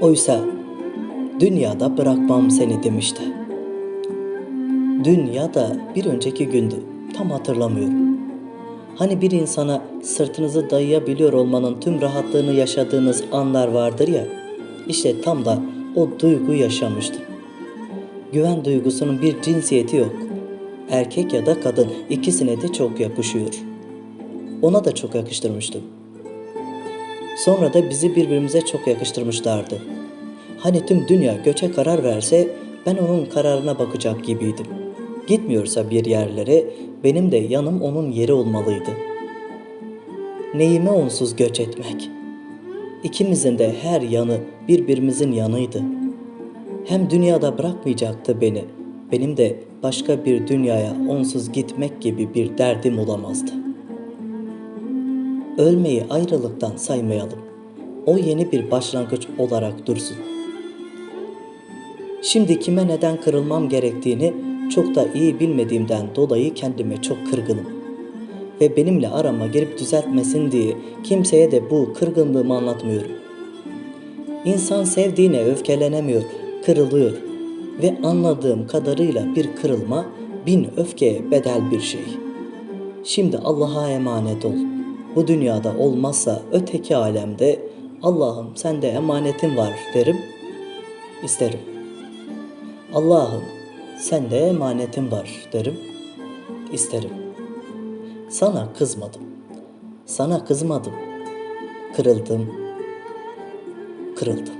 Oysa dünyada bırakmam seni demişti. Dünyada bir önceki gündü. Tam hatırlamıyorum. Hani bir insana sırtınızı dayayabiliyor olmanın tüm rahatlığını yaşadığınız anlar vardır ya. İşte tam da o duygu yaşamıştım. Güven duygusunun bir cinsiyeti yok. Erkek ya da kadın ikisine de çok yakışıyor. Ona da çok yakıştırmıştım. Sonra da bizi birbirimize çok yakıştırmışlardı. Hani tüm dünya göçe karar verse ben onun kararına bakacak gibiydim. Gitmiyorsa bir yerlere benim de yanım onun yeri olmalıydı. Neyime onsuz göç etmek? İkimizin de her yanı birbirimizin yanıydı. Hem dünyada bırakmayacaktı beni. Benim de başka bir dünyaya onsuz gitmek gibi bir derdim olamazdı. Ölmeyi ayrılıktan saymayalım. O yeni bir başlangıç olarak dursun. Şimdi kime neden kırılmam gerektiğini çok da iyi bilmediğimden dolayı kendime çok kırgınım. Ve benimle arama girip düzeltmesin diye kimseye de bu kırgınlığımı anlatmıyorum. İnsan sevdiğine öfkelenemiyor, kırılıyor ve anladığım kadarıyla bir kırılma bin öfkeye bedel bir şey. Şimdi Allah'a emanet ol. Bu dünyada olmazsa öteki alemde Allah'ım sende emanetin var derim, isterim. Allah'ım sende emanetin var derim, isterim. Sana kızmadım. Sana kızmadım. Kırıldım. Kırıldım.